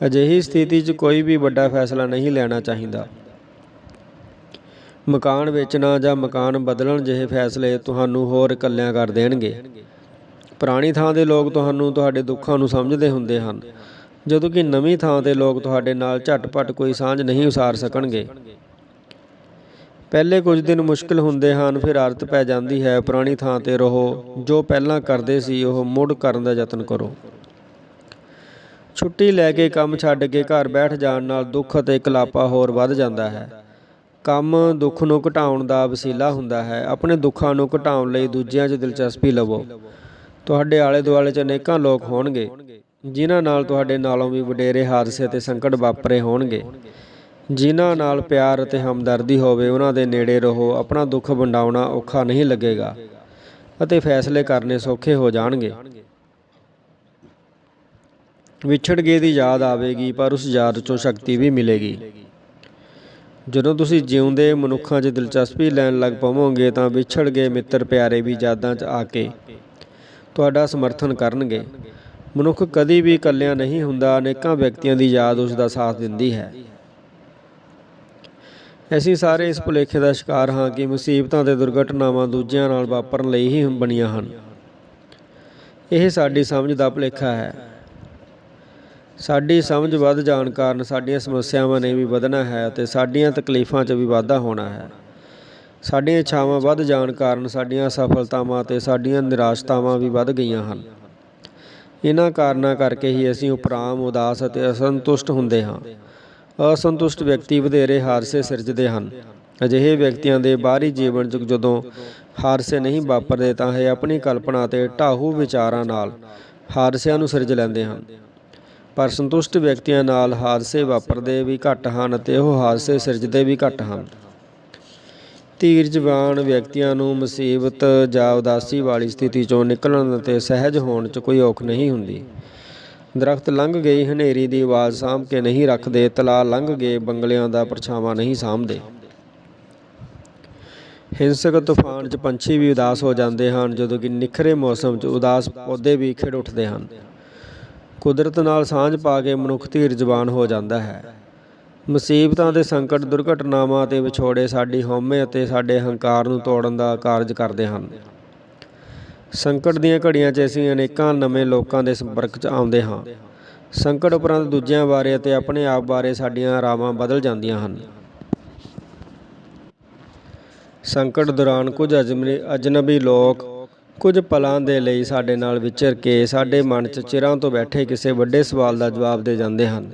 ਅਜਿਹੀ ਸਥਿਤੀ 'ਚ ਕੋਈ ਵੀ ਵੱਡਾ ਫੈਸਲਾ ਨਹੀਂ ਲੈਣਾ ਚਾਹੀਦਾ। ਮਕਾਨ ਵੇਚਣਾ ਜਾਂ ਮਕਾਨ ਬਦਲਣ ਜਿਹੇ ਫੈਸਲੇ ਤੁਹਾਨੂੰ ਹੋਰ ਇਕੱਲਿਆਂ ਕਰ ਦੇਣਗੇ। ਪੁਰਾਣੀ ਥਾਂ ਦੇ ਲੋਕ ਤੁਹਾਨੂੰ ਤੁਹਾਡੇ ਦੁੱਖਾਂ ਨੂੰ ਸਮਝਦੇ ਹੁੰਦੇ ਹਨ। ਜਦੋਂ ਕਿ ਨਵੀਂ ਥਾਂ ਤੇ ਲੋਕ ਤੁਹਾਡੇ ਨਾਲ ਝਟਪਟ ਕੋਈ ਸਾਂਝ ਨਹੀਂ ਉਸਾਰ ਸਕਣਗੇ। ਪਹਿਲੇ ਕੁਝ ਦਿਨ ਮੁਸ਼ਕਲ ਹੁੰਦੇ ਹਨ, ਫਿਰ ਆਦਤ ਪੈ ਜਾਂਦੀ ਹੈ, ਪੁਰਾਣੀ ਥਾਂ ਤੇ ਰਹੋ, ਜੋ ਪਹਿਲਾਂ ਕਰਦੇ ਸੀ, ਉਹ ਮੁੜ ਕਰਨ ਦਾ ਯਤਨ ਕਰੋ। ਛੁੱਟੀ ਲੈ ਕੇ ਕੰਮ ਛੱਡ ਕੇ ਘਰ ਬੈਠ ਜਾਣ ਨਾਲ ਦੁੱਖ ਅਤੇ ਇਕਲਾਪਾ ਹੋਰ ਵੱਧ ਜਾਂਦਾ ਹੈ। ਕੰਮ ਦੁੱਖ ਨੂੰ ਘਟਾਉਣ ਦਾ ਵਸੀਲਾ ਹੁੰਦਾ ਹੈ। ਆਪਣੇ ਦੁੱਖਾਂ ਨੂੰ ਘਟਾਉਣ ਲਈ ਦੂਜਿਆਂ 'ਚ ਦਿਲਚਸਪੀ ਲਵੋ। ਤੁਹਾਡੇ ਆਲੇ ਦੁਆਲੇ 'ਚ ਅਨੇਕਾਂ ਲੋਕ ਹੋਣਗੇ, ਜਿਨ੍ਹਾਂ ਨਾਲ ਤੁਹਾਡੇ ਨਾਲੋਂ ਵੀ ਵਡੇਰੇ ਹਾਦਸੇ ਅਤੇ ਸੰਕਟ ਵਾਪਰੇ ਹੋਣਗੇ। ਜਿਨ੍ਹਾਂ ਨਾਲ ਪਿਆਰ ਅਤੇ ਹਮਦਰਦੀ ਹੋਵੇ, ਉਹਨਾਂ ਦੇ ਨੇੜੇ ਰਹੋ, ਆਪਣਾ ਦੁੱਖ ਵੰਡਾਉਣਾ ਔਖਾ ਨਹੀਂ ਲੱਗੇਗਾ ਅਤੇ ਫੈਸਲੇ ਕਰਨੇ ਸੌਖੇ ਹੋ ਜਾਣਗੇ। ਵਿਛੜ ਗਏ ਦੀ ਯਾਦ ਆਵੇਗੀ, ਪਰ ਉਸ ਯਾਦ 'ਚੋਂ ਸ਼ਕਤੀ ਵੀ ਮਿਲੇਗੀ। ਜਦੋਂ ਤੁਸੀਂ ਜਿਉਂਦੇ ਮਨੁੱਖਾਂ 'ਚ ਦਿਲਚਸਪੀ ਲੈਣ ਲੱਗ ਪਵੋਗੇ, ਤਾਂ ਵਿਛੜ ਗਏ ਮਿੱਤਰ ਪਿਆਰੇ ਵੀ ਯਾਦਾਂ 'ਚ ਆ ਕੇ ਤੁਹਾਡਾ ਸਮਰਥਨ ਕਰਨਗੇ। ਮਨੁੱਖ ਕਦੀ ਵੀ ਇਕੱਲਿਆਂ ਨਹੀਂ ਹੁੰਦਾ, ਅਨੇਕਾਂ ਵਿਅਕਤੀਆਂ ਦੀ ਯਾਦ ਉਸ ਦਾ ਸਾਥ ਦਿੰਦੀ ਹੈ। ਅਸੀਂ ਸਾਰੇ ਇਸ ਭੁਲੇਖੇ ਦਾ ਸ਼ਿਕਾਰ ਹਾਂ ਕਿ ਮੁਸੀਬਤਾਂ ਤੇ ਦੁਰਘਟਨਾਵਾਂ ਦੂਜਿਆਂ ਨਾਲ ਵਾਪਰਨ ਲਈ ਹੀ ਬਣੀਆਂ ਹਨ। ਇਹ ਸਾਡੀ ਸਮਝ ਦਾ ਭੁਲੇਖਾ ਹੈ। ਸਾਡੀ ਸਮਝ ਵੱਧ ਜਾਣ ਕਾਰਨ ਸਾਡੀਆਂ ਸਮੱਸਿਆਵਾਂ ਨੇ ਵੀ ਵਧਣਾ ਹੈ ਅਤੇ ਸਾਡੀਆਂ ਤਕਲੀਫਾਂ 'ਚ ਵੀ ਵਾਧਾ ਹੋਣਾ ਹੈ। ਸਾਡੀਆਂ ਇੱਛਾਵਾਂ ਵੱਧ ਜਾਣ ਕਾਰਨ ਸਾਡੀਆਂ ਅਸਫਲਤਾਵਾਂ ਅਤੇ ਸਾਡੀਆਂ ਨਿਰਾਸ਼ਤਾਵਾਂ ਵੀ ਵੱਧ ਗਈਆਂ ਹਨ। ਇਹਨਾਂ ਕਾਰਨਾਂ ਕਰਕੇ ਹੀ ਅਸੀਂ ਉਪਰਾਮ, ਉਦਾਸ ਅਤੇ ਅਸੰਤੁਸ਼ਟ ਹੁੰਦੇ ਹਾਂ। ਅਸੰਤੁਸ਼ਟ ਵਿਅਕਤੀ ਵਧੇਰੇ ਹਾਦਸੇ ਸਿਰਜਦੇ ਹਨ। ਅਜਿਹੇ ਵਿਅਕਤੀਆਂ ਦੇ ਬਾਹਰੀ ਜੀਵਨ 'ਚ ਜਦੋਂ ਹਾਦਸੇ ਨਹੀਂ ਵਾਪਰਦੇ ਤਾਂ ਇਹ ਆਪਣੀ ਕਲਪਨਾ ਤੇ ਢਾਹੂ ਵਿਚਾਰਾਂ ਨਾਲ ਹਾਦਸਿਆਂ ਨੂੰ ਸਿਰਜ ਲੈਂਦੇ ਹਨ। ਪਰ ਸੰਤੁਸ਼ਟ ਵਿਅਕਤੀਆਂ ਨਾਲ ਹਾਦਸੇ ਵਾਪਰਦੇ ਵੀ ਘੱਟ ਹਨ ਅਤੇ ਉਹ ਹਾਦਸੇ ਸਿਰਜਦੇ ਵੀ ਘੱਟ ਹਨ। ਧੀਰ ਜਵਾਨ ਵਿਅਕਤੀਆਂ ਨੂੰ ਮੁਸੀਬਤ ਜਾਂ ਉਦਾਸੀ ਵਾਲੀ ਸਥਿਤੀ ਚੋਂ ਨਿਕਲਣ ਅਤੇ ਸਹਿਜ ਹੋਣ 'ਚ ਕੋਈ ਔਖ ਨਹੀਂ ਹੁੰਦੀ। ਦਰਖਤ ਲੰਘ ਗਈ, ਹਨੇਰੀ ਦੀ ਆਵਾਜ਼ ਸਾਂਭ ਕੇ ਨਹੀਂ ਰੱਖਦੇ ਤਲਾ ਲੰਘ ਗਏ, ਬੰਗਲਿਆਂ ਦਾ ਪਰਛਾਵਾਂ ਨਹੀਂ ਸਾਂਭਦੇ। ਹਿੰਸਕ ਤੂਫਾਨ 'ਚ ਪੰਛੀ ਵੀ ਉਦਾਸ ਹੋ ਜਾਂਦੇ ਹਨ, ਜਦੋਂ ਕਿ ਨਿਖਰੇ ਮੌਸਮ 'ਚ ਉਦਾਸ ਪੌਦੇ ਵੀ ਖਿੜ ਉੱਠਦੇ ਹਨ। ਕੁਦਰਤ ਨਾਲ ਸਾਂਝ ਪਾ ਕੇ ਮਨੁੱਖ ਧੀਰ ਧੀਰਜਵਾਨ ਹੋ ਜਾਂਦਾ ਹੈ। ਮੁਸੀਬਤਾਂ ਦੇ ਸੰਕਟ, ਦੁਰਘਟਨਾਵਾਂ ਅਤੇ ਵਿਛੋੜੇ ਸਾਡੀ ਹਉਮੈ ਅਤੇ ਸਾਡੇ ਹੰਕਾਰ ਨੂੰ ਤੋੜਨ ਦਾ ਕਾਰਜ ਕਰਦੇ ਹਨ। ਸੰਕਟ ਦੀਆਂ ਘੜੀਆਂ 'ਚ ਅਸੀਂ ਅਨੇਕਾਂ ਨਵੇਂ ਲੋਕਾਂ ਦੇ ਸੰਪਰਕ 'ਚ ਆਉਂਦੇ ਹਾਂ। ਸੰਕਟ ਉਪਰੰਤ ਦੂਜਿਆਂ ਬਾਰੇ ਅਤੇ ਆਪਣੇ ਆਪ ਬਾਰੇ ਸਾਡੀਆਂ ਰਾਵਾਂ ਬਦਲ ਜਾਂਦੀਆਂ ਹਨ। ਸੰਕਟ ਦੌਰਾਨ ਕੁਝ ਅਜਮੀ ਅਜਨਬੀ ਲੋਕ ਕੁਝ ਪਲਾਂ ਦੇ ਲਈ ਸਾਡੇ ਨਾਲ ਵਿਚਰ ਕੇ ਸਾਡੇ ਮਨ 'ਚ ਚਿਰਾਂ ਤੋਂ ਬੈਠੇ ਕਿਸੇ ਵੱਡੇ ਸਵਾਲ ਦਾ ਜਵਾਬ ਦੇ ਜਾਂਦੇ ਹਨ।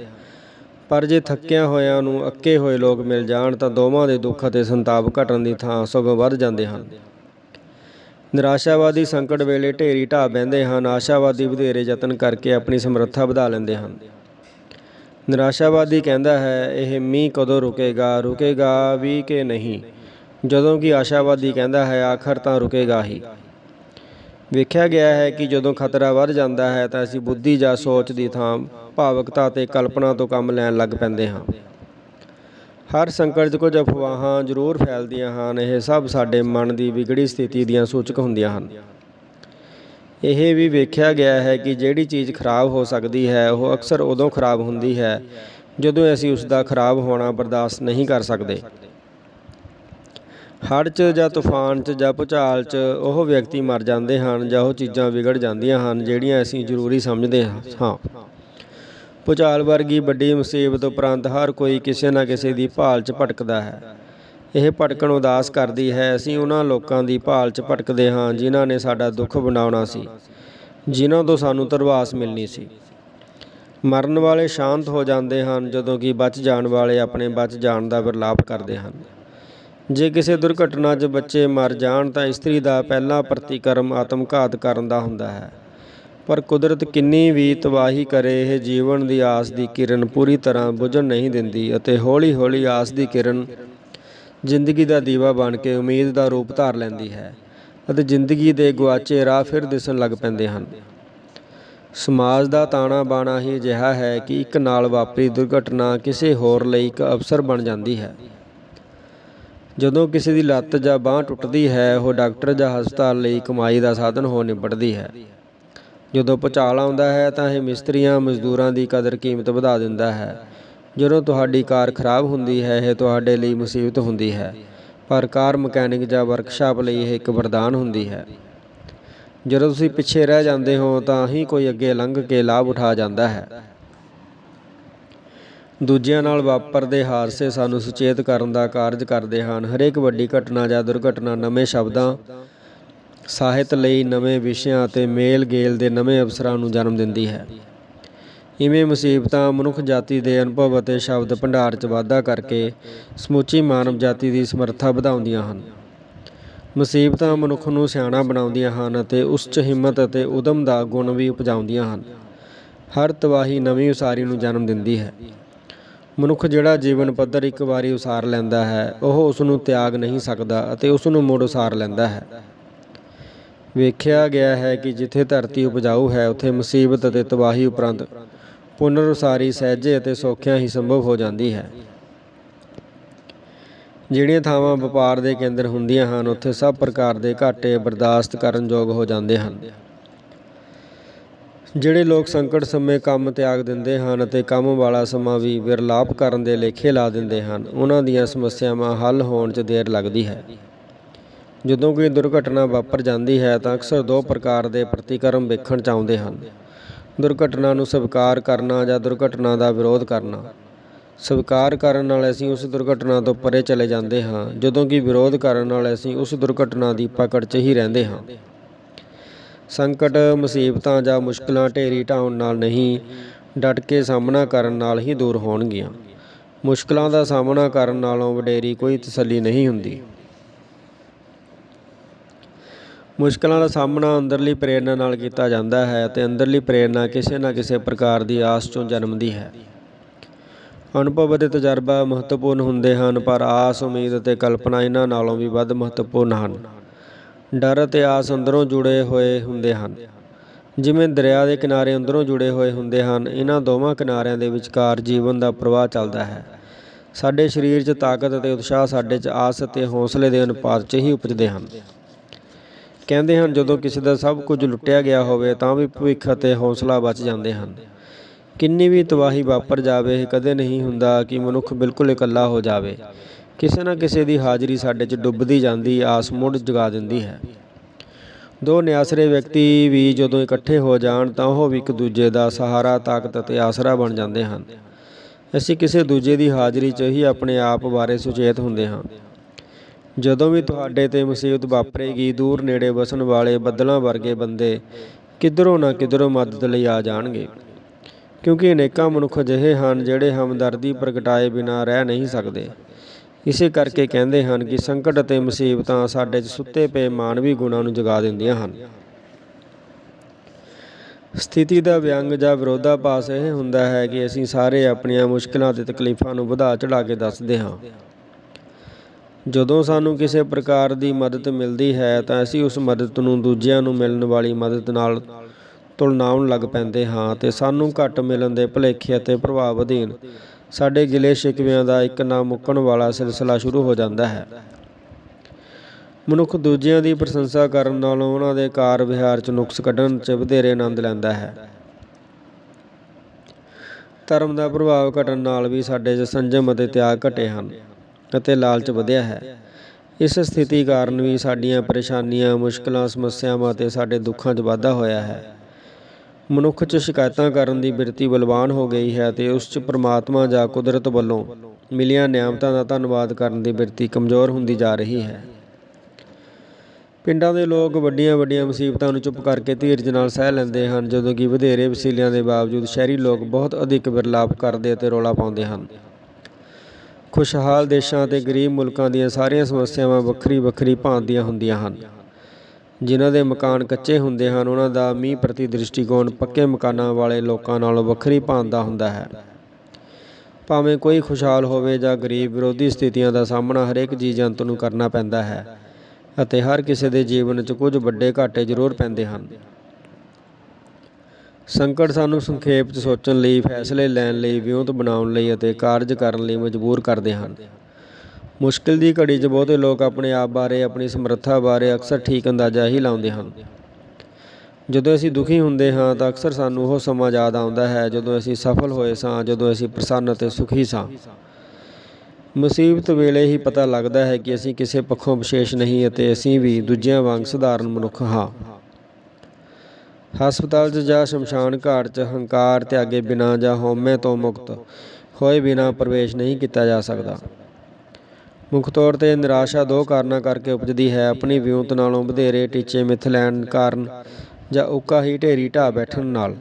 ਪਰ ਜੇ ਥੱਕਿਆ ਹੋਇਆਂ ਨੂੰ ਅੱਕੇ ਹੋਏ ਲੋਕ ਮਿਲ ਜਾਣ ਤਾਂ ਦੋਵਾਂ ਦੇ ਦੁੱਖ ਅਤੇ ਸੰਤਾਪ ਘਟਣ ਦੀ ਥਾਂ ਸਗੋਂ ਵੱਧ ਜਾਂਦੇ ਹਨ। ਨਿਰਾਸ਼ਾਵਾਦੀ ਸੰਕਟ ਵੇਲੇ ਢੇਰੀ ਢਾਹ ਬਹਿੰਦੇ ਹਨ, ਆਸ਼ਾਵਾਦੀ ਵਧੇਰੇ ਯਤਨ ਕਰਕੇ ਆਪਣੀ ਸਮਰੱਥਾ ਵਧਾ ਲੈਂਦੇ ਹਨ। ਨਿਰਾਸ਼ਾਵਾਦੀ ਕਹਿੰਦਾ ਹੈ, ਇਹ ਮੀਂਹ ਕਦੋਂ ਰੁਕੇਗਾ ਰੁਕੇਗਾ ਵੀ ਕਿ ਨਹੀਂ? ਜਦੋਂ ਕਿ ਆਸ਼ਾਵਾਦੀ ਕਹਿੰਦਾ ਹੈ, ਆਖਰ ਤਾਂ ਰੁਕੇਗਾ ਹੀ। ਵੇਖਿਆ ਗਿਆ ਹੈ ਕਿ ਜਦੋਂ ਖਤਰਾ ਵੱਧ ਜਾਂਦਾ ਹੈ ਤਾਂ ਅਸੀਂ ਬੁੱਧੀ ਜਾਂ ਸੋਚ ਦੀ ਥਾਂ ਭਾਵਕਤਾ ਤੇ ਕਲਪਨਾ ਤੋਂ ਕੰਮ ਲੈਣ ਲੱਗ ਪੈਂਦੇ ਹਾਂ। ਹਰ ਸੰਕਟ 'ਚ ਕੁਝ ਅਫਵਾਹਾਂ ਜ਼ਰੂਰ ਫੈਲਦੀਆਂ ਹਨ। ਇਹ ਸਭ ਸਾਡੇ ਮਨ ਦੀ ਵਿਗੜੀ ਸਥਿਤੀ ਦੀਆਂ ਸੂਚਕ ਹੁੰਦੀਆਂ ਹਨ। ਇਹ ਵੀ ਵੇਖਿਆ ਗਿਆ ਹੈ ਕਿ ਜਿਹੜੀ ਚੀਜ਼ ਖਰਾਬ ਹੋ ਸਕਦੀ ਹੈ, ਉਹ ਅਕਸਰ ਉਦੋਂ ਖਰਾਬ ਹੁੰਦੀ ਹੈ, ਜਦੋਂ ਅਸੀਂ ਉਸ ਦਾ ਖਰਾਬ ਹੋਣਾ ਬਰਦਾਸ਼ਤ ਨਹੀਂ ਕਰ ਸਕਦੇ। ਹੜ੍ਹ 'ਚ ਜਾਂ ਤੂਫਾਨ 'ਚ ਜਾਂ ਭੂਚਾਲ 'ਚ ਉਹ ਵਿਅਕਤੀ ਮਰ ਜਾਂਦੇ ਹਨ ਜਾਂ ਉਹ ਚੀਜ਼ਾਂ ਵਿਗੜ ਜਾਂਦੀਆਂ ਹਨ, ਜਿਹੜੀਆਂ ਅਸੀਂ ਜ਼ਰੂਰੀ ਸਮਝਦੇ ਹਾਂ। ਭੂਚਾਲ ਵਰਗੀ ਵੱਡੀ ਮੁਸੀਬਤ ਉਪਰੰਤ ਹਰ ਕੋਈ ਕਿਸੇ ਨਾ ਕਿਸੇ ਦੀ ਭਾਲ 'ਚ ਭਟਕਦਾ ਹੈ। ਇਹ ਭਟਕਣ ਉਦਾਸ ਕਰਦੀ ਹੈ। ਅਸੀਂ ਉਹਨਾਂ ਲੋਕਾਂ ਦੀ ਭਾਲ 'ਚ ਭਟਕਦੇ ਹਾਂ ਜਿਨ੍ਹਾਂ ਨੇ ਸਾਡਾ ਦੁੱਖ ਬਣਾਉਣਾ ਸੀ, ਜਿਨ੍ਹਾਂ ਤੋਂ ਸਾਨੂੰ ਤਰਵਾਸ ਮਿਲਣੀ ਸੀ। ਮਰਨ ਵਾਲੇ ਸ਼ਾਂਤ ਹੋ ਜਾਂਦੇ ਹਨ ਜਦੋਂ ਕਿ ਬਚ ਜਾਣ ਵਾਲੇ ਆਪਣੇ ਬਚ ਜਾਣ ਦਾ ਵਿਰਲਾਪ ਕਰਦੇ ਹਨ। ਜੇ ਕਿਸੇ ਦੁਰਘਟਨਾ 'ਚ ਬੱਚੇ ਮਰ ਜਾਣ ਤਾਂ ਇਸਤਰੀ ਦਾ ਪਹਿਲਾ ਪ੍ਰਤੀਕਰਮ ਆਤਮਘਾਤ ਕਰਨ ਦਾ ਹੁੰਦਾ ਹੈ। ਪਰ ਕੁਦਰਤ ਕਿੰਨੀ ਵੀ ਤਬਾਹੀ ਕਰੇ, ਇਹ ਜੀਵਨ ਦੀ ਆਸ ਦੀ ਕਿਰਨ ਪੂਰੀ ਤਰ੍ਹਾਂ ਬੁਝਣ ਨਹੀਂ ਦਿੰਦੀ ਅਤੇ ਹੌਲੀ-ਹੌਲੀ ਆਸ ਦੀ ਕਿਰਨ ਜ਼ਿੰਦਗੀ ਦਾ ਦੀਵਾ ਬਣ ਕੇ ਉਮੀਦ ਦਾ ਰੂਪ ਧਾਰ ਲੈਂਦੀ ਹੈ ਅਤੇ ਜ਼ਿੰਦਗੀ ਦੇ ਗੁਆਚੇ ਰਾਹ ਫਿਰ ਦਿਸਣ ਲੱਗ ਪੈਂਦੇ ਹਨ। ਸਮਾਜ ਦਾ ਤਾਣਾ ਬਾਣਾ ਹੀ ਅਜਿਹਾ ਹੈ ਕਿ ਇੱਕ ਨਾਲ ਵਾਪਰੀ ਦੁਰਘਟਨਾ ਕਿਸੇ ਹੋਰ ਲਈ ਇੱਕ ਅਵਸਰ ਬਣ ਜਾਂਦੀ ਹੈ। ਜਦੋਂ ਕਿਸੇ ਦੀ ਲੱਤ ਜਾਂ ਬਾਹ ਟੁੱਟਦੀ ਹੈ, ਉਹ ਡਾਕਟਰ ਜਾਂ ਹਸਪਤਾਲ ਲਈ ਕਮਾਈ ਦਾ ਸਾਧਨ ਹੋ ਨਿਬੜਦੀ ਹੈ। ਜਦੋਂ ਭੁਚਾਲ ਆਉਂਦਾ ਹੈ ਤਾਂ ਇਹ ਮਿਸਤਰੀਆਂ ਮਜ਼ਦੂਰਾਂ ਦੀ ਕਦਰ ਕੀਮਤ ਵਧਾ ਦਿੰਦਾ ਹੈ। ਜਦੋਂ ਤੁਹਾਡੀ ਕਾਰ ਖਰਾਬ ਹੁੰਦੀ ਹੈ, ਇਹ ਤੁਹਾਡੇ ਲਈ ਮੁਸੀਬਤ ਹੁੰਦੀ ਹੈ। ਪਰ ਕਾਰ ਮਕੈਨਿਕ ਜਾਂ ਵਰਕਸ਼ਾਪ ਲਈ ਇਹ ਇੱਕ ਵਰਦਾਨ ਹੁੰਦੀ ਹੈ। ਜਦੋਂ ਤੁਸੀਂ ਪਿੱਛੇ ਰਹਿ ਜਾਂਦੇ ਹੋ, ਤਾਂ ਹੀ ਕੋਈ ਅੱਗੇ ਲੰਘ ਕੇ ਲਾਭ ਉਠਾ ਜਾਂਦਾ ਹੈ। ਦੂਜਿਆਂ ਨਾਲ ਵਾਪਰਦੇ ਹਾਦਸੇ ਸਾਨੂੰ ਸੁਚੇਤ ਕਰਨ ਦਾ ਕਾਰਜ ਕਰਦੇ ਹਨ। ਹਰੇਕ ਵੱਡੀ ਘਟਨਾ ਜਾਂ ਦੁਰਘਟਨਾ ਨਵੇਂ ਸ਼ਬਦਾਂ ਸਾਹਿਤ ਲਈ ਨਵੇਂ ਵਿਸ਼ਿਆਂ ਅਤੇ ਮੇਲ ਗੇਲ ਦੇ ਨਵੇਂ ਅਵਸਰਾਂ ਨੂੰ ਜਨਮ ਦਿੰਦੀ ਹੈ। ਇਵੇਂ ਮੁਸੀਬਤਾਂ ਮਨੁੱਖ ਜਾਤੀ ਦੇ ਅਨੁਭਵ ਅਤੇ ਸ਼ਬਦ ਭੰਡਾਰ 'ਚ ਵਾਧਾ ਕਰਕੇ ਸਮੁੱਚੀ ਮਾਨਵ ਜਾਤੀ ਦੀ ਸਮਰੱਥਾ ਵਧਾਉਂਦੀਆਂ ਹਨ। ਮੁਸੀਬਤਾਂ ਮਨੁੱਖ ਨੂੰ ਸਿਆਣਾ ਬਣਾਉਂਦੀਆਂ ਹਨ ਅਤੇ ਉਸ 'ਚ ਹਿੰਮਤ ਅਤੇ ਉਦਮ ਦਾ ਗੁਣ ਵੀ ਉਪਜਾਉਂਦੀਆਂ ਹਨ। ਹਰ ਤਬਾਹੀ ਨਵੀਂ ਉਸਾਰੀ ਨੂੰ ਜਨਮ ਦਿੰਦੀ ਹੈ। ਮਨੁੱਖ ਜਿਹੜਾ ਜੀਵਨ ਪੱਧਰ ਇੱਕ ਵਾਰੀ ਉਸਾਰ ਲੈਂਦਾ ਹੈ, ਉਹ ਉਸ ਨੂੰ ਤਿਆਗ ਨਹੀਂ ਸਕਦਾ ਅਤੇ ਉਸ ਨੂੰ ਮੁੜ ਉਸਾਰ ਲੈਂਦਾ ਹੈ। ਵੇਖਿਆ ਗਿਆ ਹੈ ਕਿ ਜਿੱਥੇ ਧਰਤੀ ਉਪਜਾਊ ਹੈ, ਉੱਥੇ ਮੁਸੀਬਤ ਅਤੇ ਤਬਾਹੀ ਉਪਰੰਤ ਪੁਨਰ ਉਸਾਰੀ ਸਹਿਜੇ ਅਤੇ ਸੌਖਿਆਂ ਹੀ ਸੰਭਵ ਹੋ ਜਾਂਦੀ ਹੈ। ਜਿਹੜੀਆਂ ਥਾਵਾਂ ਵਪਾਰ ਦੇ ਕੇਂਦਰ ਹੁੰਦੀਆਂ ਹਨ, ਉੱਥੇ ਸਭ ਪ੍ਰਕਾਰ ਦੇ ਘਾਟੇ ਬਰਦਾਸ਼ਤ ਕਰਨ ਯੋਗ ਹੋ ਜਾਂਦੇ ਹਨ। ਜਿਹੜੇ ਲੋਕ ਸੰਕਟ ਸਮੇਂ ਕੰਮ ਤਿਆਗ ਦਿੰਦੇ ਹਨ ਅਤੇ ਕੰਮ ਵਾਲਾ ਸਮਾਂ ਵੀ ਵਿਰਲਾਪ ਕਰਨ ਦੇ ਲੇਖੇ ਲਾ ਦਿੰਦੇ ਹਨ, ਉਹਨਾਂ ਦੀਆਂ ਸਮੱਸਿਆਵਾਂ ਹੱਲ ਹੋਣ 'ਚ ਦੇਰ ਲੱਗਦੀ ਹੈ। ਜਦੋਂ ਕੋਈ ਦੁਰਘਟਨਾ ਵਾਪਰ ਜਾਂਦੀ ਹੈ ਤਾਂ ਅਕਸਰ ਦੋ ਪ੍ਰਕਾਰ ਦੇ ਪ੍ਰਤੀਕਰਮ ਵੇਖਣ 'ਚ ਆਉਂਦੇ ਹਨ। ਦੁਰਘਟਨਾ ਨੂੰ ਸਵੀਕਾਰ ਕਰਨਾ ਜਾਂ ਦੁਰਘਟਨਾ ਦਾ ਵਿਰੋਧ ਕਰਨਾ। ਸਵੀਕਾਰ ਕਰਨ ਨਾਲ ਅਸੀਂ ਉਸ ਦੁਰਘਟਨਾ ਤੋਂ ਪਰੇ ਚਲੇ ਜਾਂਦੇ ਹਾਂ, ਜਦੋਂ ਕਿ ਵਿਰੋਧ ਕਰਨ ਨਾਲ ਅਸੀਂ ਉਸ ਦੁਰਘਟਨਾ ਦੀ ਪਕੜ 'ਚ ਹੀ ਰਹਿੰਦੇ ਹਾਂ। ਸੰਕਟ, ਮੁਸੀਬਤਾਂ ਜਾਂ ਮੁਸ਼ਕਲਾਂ ਢੇਰੀ ਢਾਉਣ ਨਾਲ ਨਹੀਂ ਡਟ ਕੇ ਸਾਹਮਣਾ ਕਰਨ ਨਾਲ ਹੀ ਦੂਰ ਹੋਣਗੀਆਂ। ਮੁਸ਼ਕਲਾਂ ਦਾ ਸਾਹਮਣਾ ਕਰਨ ਨਾਲੋਂ ਵਡੇਰੀ ਕੋਈ ਤਸੱਲੀ ਨਹੀਂ ਹੁੰਦੀ। ਮੁਸ਼ਕਲਾਂ ਦਾ ਸਾਹਮਣਾ ਅੰਦਰਲੀ ਪ੍ਰੇਰਨਾ ਨਾਲ ਕੀਤਾ ਜਾਂਦਾ ਹੈ ਅਤੇ ਅੰਦਰਲੀ ਪ੍ਰੇਰਨਾ ਕਿਸੇ ਨਾ ਕਿਸੇ ਪ੍ਰਕਾਰ ਦੀ ਆਸ ਚੋਂ ਜਨਮਦੀ ਹੈ। ਅਨੁਭਵ ਅਤੇ ਤਜਰਬਾ ਮਹੱਤਵਪੂਰਨ ਹੁੰਦੇ ਹਨ, ਪਰ ਆਸ, ਉਮੀਦ ਅਤੇ ਕਲਪਨਾ ਇਹਨਾਂ ਨਾਲੋਂ ਵੀ ਵੱਧ ਮਹੱਤਵਪੂਰਨ ਹਨ। ਡਰ ਅਤੇ ਆਸ ਅੰਦਰੋਂ ਜੁੜੇ ਹੋਏ ਹੁੰਦੇ ਹਨ। ਜਿਵੇਂ ਦਰਿਆ ਦੇ ਕਿਨਾਰੇ ਅੰਦਰੋਂ ਜੁੜੇ ਹੋਏ ਹੁੰਦੇ ਹਨ, ਇਹਨਾਂ ਦੋਵਾਂ ਕਿਨਾਰਿਆਂ ਦੇ ਵਿਚਕਾਰ ਜੀਵਨ ਦਾ ਪ੍ਰਵਾਹ ਚੱਲਦਾ ਹੈ। ਸਾਡੇ ਸਰੀਰ 'ਚ ਤਾਕਤ ਅਤੇ ਉਤਸ਼ਾਹ ਸਾਡੇ 'ਚ ਆਸ ਅਤੇ ਹੌਸਲੇ ਦੇ ਅਨੁਪਾਤ 'ਚ ਹੀ ਉਪਜਦੇ ਹਨ। ਕਹਿੰਦੇ ਹਨ, ਜਦੋਂ ਕਿਸੇ ਦਾ ਸਭ ਕੁਝ ਲੁੱਟਿਆ ਗਿਆ ਹੋਵੇ, ਤਾਂ ਵੀ ਭਵਿੱਖ ਅਤੇ ਹੌਸਲਾ ਬਚ ਜਾਂਦੇ ਹਨ। ਕਿੰਨੀ ਵੀ ਤਬਾਹੀ ਵਾਪਰ ਜਾਵੇ, ਇਹ ਕਦੇ ਨਹੀਂ ਹੁੰਦਾ ਕਿ ਮਨੁੱਖ ਬਿਲਕੁਲ ਇਕੱਲਾ ਹੋ ਜਾਵੇ। ਕਿਸੇ ਨਾ ਕਿਸੇ ਦੀ ਹਾਜ਼ਰੀ ਸਾਡੇ 'ਚ ਡੁੱਬਦੀ ਜਾਂਦੀ, ਆਸ ਮੁੜ ਜਗਾ ਦਿੰਦੀ ਹੈ। ਦੋ ਨਿਆਸਰੇ ਵਿਅਕਤੀ ਵੀ ਜਦੋਂ ਇਕੱਠੇ ਹੋ ਜਾਣ, ਤਾਂ ਉਹ ਵੀ ਇੱਕ ਦੂਜੇ ਦਾ ਸਹਾਰਾ, ਤਾਕਤ ਅਤੇ ਆਸਰਾ ਬਣ ਜਾਂਦੇ ਹਨ। ਅਸੀਂ ਕਿਸੇ ਦੂਜੇ ਦੀ ਹਾਜ਼ਰੀ 'ਚ ਹੀ ਆਪਣੇ ਆਪ ਬਾਰੇ ਸੁਚੇਤ ਹੁੰਦੇ ਹਾਂ। ਜਦੋਂ ਵੀ ਤੁਹਾਡੇ ਤੇ ਮੁਸੀਬਤ ਵਾਪਰੇਗੀ, ਦੂਰ ਨੇੜੇ ਵਸਣ ਵਾਲੇ ਬੱਦਲਾਂ ਵਰਗੇ ਬੰਦੇ ਕਿਧਰੋਂ ਨਾ ਕਿਧਰੋਂ ਮਦਦ ਲਈ ਆ ਜਾਣਗੇ। ਕਿਉਂਕਿ ਅਨੇਕਾਂ ਮਨੁੱਖ ਅਜਿਹੇ ਹਨ ਜਿਹੜੇ ਹਮਦਰਦੀ ਪ੍ਰਗਟਾਏ ਬਿਨਾਂ ਰਹਿ ਨਹੀਂ ਸਕਦੇ। ਇਸੇ ਕਰਕੇ ਕਹਿੰਦੇ ਹਨ ਕਿ ਸੰਕਟ ਅਤੇ ਮੁਸੀਬਤਾਂ ਸਾਡੇ 'ਚ ਸੁੱਤੇ ਪਏ ਮਾਨਵੀ ਗੁਣਾਂ ਨੂੰ ਜਗਾ ਦਿੰਦੀਆਂ ਹਨ। ਸਥਿਤੀ ਦਾ ਵਿਅੰਗ ਜਾਂ ਵਿਰੋਧਾਭਾਸ ਇਹ ਹੁੰਦਾ ਹੈ ਕਿ ਅਸੀਂ ਸਾਰੇ ਆਪਣੀਆਂ ਮੁਸ਼ਕਲਾਂ ਤੇ ਤਕਲੀਫਾਂ ਨੂੰ ਵਧਾ ਚੜਾ ਕੇ ਦੱਸਦੇ ਹਾਂ। ਜਦੋਂ ਸਾਨੂੰ ਕਿਸੇ ਪ੍ਰਕਾਰ ਦੀ ਮਦਦ ਮਿਲਦੀ ਹੈ ਤਾਂ ਅਸੀਂ ਉਸ ਮਦਦ ਨੂੰ ਦੂਜਿਆਂ ਨੂੰ ਮਿਲਣ ਵਾਲੀ ਮਦਦ ਨਾਲ ਤੁਲਨਾਉਣ ਲੱਗ ਪੈਂਦੇ ਹਾਂ ਤੇ ਸਾਨੂੰ ਘੱਟ ਮਿਲਣ ਦੇ ਭੁਲੇਖੇ ਅਤੇ ਪ੍ਰਭਾਵ ਅਧੀਨ ਸਾਡੇ ਗਿਲੇ ਸ਼ਿਕਵਿਆਂ ਦਾ ਇੱਕ ਨਾ ਮੁੱਕਣ ਵਾਲਾ ਸਿਲਸਿਲਾ ਸ਼ੁਰੂ ਹੋ ਜਾਂਦਾ ਹੈ। ਮਨੁੱਖ ਦੂਜਿਆਂ ਦੀ ਪ੍ਰਸ਼ੰਸਾ ਕਰਨ ਨਾਲੋਂ ਉਹਨਾਂ ਦੇ ਕਾਰ ਵਿਹਾਰ 'ਚ ਨੁਕਸ ਕੱਢਣ 'ਚ ਵਧੇਰੇ ਆਨੰਦ ਲੈਂਦਾ ਹੈ। ਧਰਮ ਦਾ ਪ੍ਰਭਾਵ ਘਟਣ ਨਾਲ ਵੀ ਸਾਡੇ 'ਚ ਸੰਜਮ ਅਤੇ ਤਿਆਗ ਘਟੇ ਹਨ। ਅਤੇ ਲਾਲਚ ਵਧਿਆ ਹੈ। ਇਸ ਸਥਿਤੀ ਕਾਰਨ ਵੀ ਸਾਡੀਆਂ ਪਰੇਸ਼ਾਨੀਆਂ, ਮੁਸ਼ਕਲਾਂ, ਸਮੱਸਿਆਵਾਂ ਅਤੇ ਸਾਡੇ ਦੁੱਖਾਂ 'ਚ ਵਾਧਾ ਹੋਇਆ ਹੈ। ਮਨੁੱਖ 'ਚ ਸ਼ਿਕਾਇਤਾਂ ਕਰਨ ਦੀ ਬਿਰਤੀ ਬਲਵਾਨ ਹੋ ਗਈ ਹੈ ਤੇ ਉਸ 'ਚ ਪ੍ਰਮਾਤਮਾ ਜਾਂ ਕੁਦਰਤ ਵੱਲੋਂ ਮਿਲੀਆਂ ਨਿਆਮਤਾਂ ਦਾ ਧੰਨਵਾਦ ਕਰਨ ਦੀ ਬਿਰਤੀ ਕਮਜ਼ੋਰ ਹੁੰਦੀ ਜਾ ਰਹੀ ਹੈ। ਪਿੰਡਾਂ ਦੇ ਲੋਕ ਵੱਡੀਆਂ ਵੱਡੀਆਂ ਮੁਸੀਬਤਾਂ ਨੂੰ ਚੁੱਪ ਕਰਕੇ ਧੀਰਜ ਨਾਲ ਸਹਿ ਲੈਂਦੇ ਹਨ, ਜਦੋਂ ਕਿ ਵਧੇਰੇ ਵਸੀਲਿਆਂ ਦੇ ਬਾਵਜੂਦ ਸ਼ਹਿਰੀ ਲੋਕ ਬਹੁਤ ਅਧਿਕ ਵਿਰਲਾਪ ਕਰਦੇ ਅਤੇ ਰੌਲਾ ਪਾਉਂਦੇ ਹਨ। ਖੁਸ਼ਹਾਲ ਦੇਸ਼ਾਂ ਅਤੇ ਗਰੀਬ ਮੁਲਕਾਂ ਦੀਆਂ ਸਾਰੀਆਂ ਸਮੱਸਿਆਵਾਂ ਵੱਖਰੀ ਵੱਖਰੀ ਭਾਂਤ ਦੀਆਂ ਹੁੰਦੀਆਂ ਹਨ। ਜਿਨ੍ਹਾਂ ਦੇ ਮਕਾਨ ਕੱਚੇ ਹੁੰਦੇ ਹਨ, ਉਹਨਾਂ ਦਾ ਮੀਂਹ ਪ੍ਰਤੀ ਦ੍ਰਿਸ਼ਟੀਕੋਣ ਪੱਕੇ ਮਕਾਨਾਂ ਵਾਲੇ ਲੋਕਾਂ ਨਾਲੋਂ ਵੱਖਰੀ ਭਾਂਤ ਦਾ ਹੁੰਦਾ ਹੈ। ਭਾਵੇਂ ਕੋਈ ਖੁਸ਼ਹਾਲ ਹੋਵੇ ਜਾਂ ਗਰੀਬ ਵਿਰੋਧੀ ਸਥਿਤੀਆਂ ਦਾ ਸਾਹਮਣਾ ਹਰੇਕ ਜੀਵ ਜੰਤੂ ਨੂੰ ਕਰਨਾ ਪੈਂਦਾ ਹੈ ਅਤੇ ਹਰ ਕਿਸੇ ਦੇ ਜੀਵਨ 'ਚ ਕੁਝ ਵੱਡੇ ਘਾਟੇ ਜ਼ਰੂਰ ਪੈਂਦੇ ਹਨ। ਸੰਕਟ ਸਾਨੂੰ ਸੰਖੇਪ 'ਚ ਸੋਚਣ ਲਈ, ਫੈਸਲੇ ਲੈਣ ਲਈ, ਵਿਉਂਤ ਬਣਾਉਣ ਲਈ ਅਤੇ ਕਾਰਜ ਕਰਨ ਲਈ ਮਜਬੂਰ ਕਰਦੇ ਹਨ। ਮੁਸ਼ਕਿਲ ਦੀ ਘੜੀ 'ਚ ਬਹੁਤੇ ਲੋਕ ਆਪਣੇ ਆਪ ਬਾਰੇ, ਆਪਣੀ ਸਮਰੱਥਾ ਬਾਰੇ ਅਕਸਰ ਠੀਕ ਅੰਦਾਜ਼ਾ ਹੀ ਲਾਉਂਦੇ ਹਨ। ਜਦੋਂ ਅਸੀਂ ਦੁਖੀ ਹੁੰਦੇ ਹਾਂ ਤਾਂ ਅਕਸਰ ਸਾਨੂੰ ਉਹ ਸਮਾਂ ਯਾਦ ਆਉਂਦਾ ਹੈ ਜਦੋਂ ਅਸੀਂ ਸਫਲ ਹੋਏ ਸਾਂ, ਜਦੋਂ ਅਸੀਂ ਪ੍ਰਸੰਨ ਅਤੇ ਸੁਖੀ ਸਾਂ। ਮੁਸੀਬਤ ਵੇਲੇ ਹੀ ਪਤਾ ਲੱਗਦਾ ਹੈ ਕਿ ਅਸੀਂ ਕਿਸੇ ਪੱਖੋਂ ਵਿਸ਼ੇਸ਼ ਨਹੀਂ ਅਤੇ ਅਸੀਂ ਵੀ ਦੂਜਿਆਂ ਵਾਂਗ ਸਧਾਰਨ ਮਨੁੱਖ ਹਾਂ। ਹਸਪਤਾਲ 'ਚ ਜਾਂ ਸ਼ਮਸ਼ਾਨ ਘਾਟ 'ਚ ਹੰਕਾਰ ਤਿਆਗੇ ਬਿਨਾਂ ਜਾਂ ਹਉਮੈ ਤੋਂ ਮੁਕਤ ਹੋਏ ਬਿਨਾਂ ਪ੍ਰਵੇਸ਼ ਨਹੀਂ ਕੀਤਾ ਜਾ ਸਕਦਾ। ਮੁੱਖ ਤੌਰ ਤੇ ਨਿਰਾਸ਼ਾ ਦੋ ਕਾਰਨਾਂ ਕਰਕੇ ਉਪਜਦੀ ਹੈ। ਆਪਣੀ ਵਿਉਂਤ ਨਾਲੋਂ ਵਧੇਰੇ ਟੀਚੇ ਮਿੱਥ ਲੈਣ ਕਾਰਨ ਜਾਂ ਉੱਕਾ ਹੀ ਢੇਰੀ ਢਾਹ ਬੈਠਣ ਨਾਲ।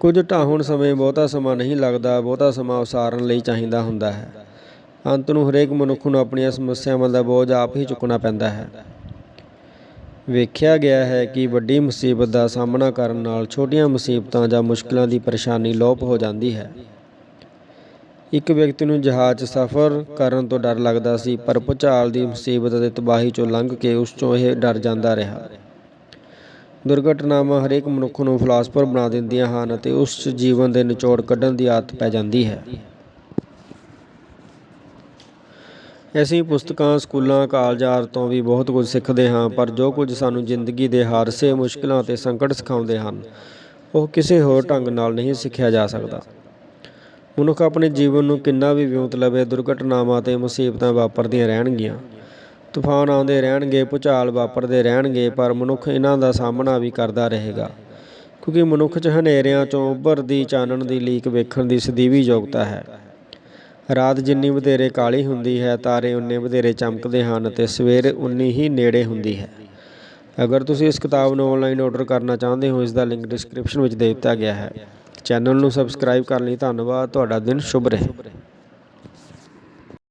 ਕੁਝ ਢਾਹੁਣ ਸਮੇਂ ਬਹੁਤਾ ਸਮਾਂ ਨਹੀਂ ਲੱਗਦਾ, ਬਹੁਤਾ ਸਮਾਂ ਉਸਾਰਨ ਲਈ ਚਾਹੀਦਾ ਹੁੰਦਾ ਹੈ। ਅੰਤ ਨੂੰ ਹਰੇਕ ਮਨੁੱਖ ਨੂੰ ਆਪਣੀਆਂ ਸਮੱਸਿਆਵਾਂ ਦਾ ਬੋਝ ਆਪ ਹੀ ਚੁੱਕਣਾ ਪੈਂਦਾ ਹੈ। ਵੇਖਿਆ ਗਿਆ ਹੈ ਕਿ ਵੱਡੀ ਮੁਸੀਬਤ ਦਾ ਸਾਹਮਣਾ ਕਰਨ ਨਾਲ ਛੋਟੀਆਂ ਮੁਸੀਬਤਾਂ ਜਾਂ ਮੁਸ਼ਕਲਾਂ ਦੀ ਪਰੇਸ਼ਾਨੀ ਲੋਪ ਹੋ ਜਾਂਦੀ ਹੈ। ਇੱਕ ਵਿਅਕਤੀ ਨੂੰ ਜਹਾਜ਼ 'ਚ ਸਫ਼ਰ ਕਰਨ ਤੋਂ ਡਰ ਲੱਗਦਾ ਸੀ, ਪਰ ਭੁਚਾਲ ਦੀ ਮੁਸੀਬਤ ਅਤੇ ਤਬਾਹੀ 'ਚੋਂ ਲੰਘ ਕੇ ਉਸ 'ਚੋਂ ਇਹ ਡਰ ਜਾਂਦਾ ਰਿਹਾ। ਦੁਰਘਟਨਾਵਾਂ ਹਰੇਕ ਮਨੁੱਖ ਨੂੰ ਫਲਾਸਫਰ ਬਣਾ ਦਿੰਦੀਆਂ ਹਨ ਅਤੇ ਉਸ 'ਚ ਜੀਵਨ ਦੇ ਨਿਚੋੜ ਕੱਢਣ ਦੀ ਆਦਤ ਪੈ ਜਾਂਦੀ ਹੈ। ਅਸੀਂ ਪੁਸਤਕਾਂ ਸਕੂਲਾਂ, ਕਾਲਜਾਂ ਤੋਂ ਵੀ ਬਹੁਤ ਕੁਝ ਸਿੱਖਦੇ ਹਾਂ, ਪਰ ਜੋ ਕੁਝ ਸਾਨੂੰ ਜ਼ਿੰਦਗੀ ਦੇ ਹਾਦਸੇ, ਮੁਸ਼ਕਲਾਂ ਅਤੇ ਸੰਕਟ ਸਿਖਾਉਂਦੇ ਹਨ, ਉਹ ਕਿਸੇ ਹੋਰ ਢੰਗ ਨਾਲ ਨਹੀਂ ਸਿੱਖਿਆ ਜਾ ਸਕਦਾ। ਮਨੁੱਖ ਆਪਣੇ ਜੀਵਨ ਨੂੰ ਕਿੰਨਾ ਵੀ ਵਿਉਂਤ ਲਵੇ, ਦੁਰਘਟਨਾਵਾਂ ਤੇ ਮੁਸੀਬਤਾਂ ਵਾਪਰਦੀਆਂ ਰਹਿਣਗੀਆਂ। ਤੂਫਾਨ ਆਉਂਦੇ ਰਹਿਣਗੇ, ਭੁਚਾਲ ਵਾਪਰਦੇ ਰਹਿਣਗੇ, ਪਰ ਮਨੁੱਖ ਇਹਨਾਂ ਦਾ ਸਾਹਮਣਾ ਵੀ ਕਰਦਾ ਰਹੇਗਾ, ਕਿਉਂਕਿ ਮਨੁੱਖ 'ਚ ਹਨੇਰਿਆਂ 'ਚੋਂ ਉੱਭਰਦੀ, ਚਾਨਣ ਦੀ ਲੀਕ ਵੇਖਣ ਦੀ ਸਦੀਵੀ ਯੋਗਤਾ ਹੈ। ਰਾਤ ਜਿੰਨੀ ਵਧੇਰੇ ਕਾਲੀ ਹੁੰਦੀ ਹੈ, ਤਾਰੇ ਉਨੇ ਵਧੇਰੇ ਚਮਕਦੇ ਹਨ ਅਤੇ ਸਵੇਰ ਉਨੀ ਹੀ ਨੇੜੇ ਹੁੰਦੀ ਹੈ। ਅਗਰ ਤੁਸੀਂ ਇਸ ਕਿਤਾਬ ਨੂੰ ਆਨਲਾਈਨ ਆਰਡਰ ਕਰਨਾ ਚਾਹੁੰਦੇ ਹੋ ਇਸ ਦਾ ਲਿੰਕ ਡਿਸਕ੍ਰਿਪਸ਼ਨ ਵਿੱਚ ਦੇ ਦਿੱਤਾ ਗਿਆ ਹੈ। ਚੈਨਲ ਨੂੰ ਸਬਸਕ੍ਰਾਈਬ ਕਰਨ ਲਈ। ਧੰਨਵਾਦ। ਤੁਹਾਡਾ ਦਿਨ ਸ਼ੁਭ ਰਹੇ।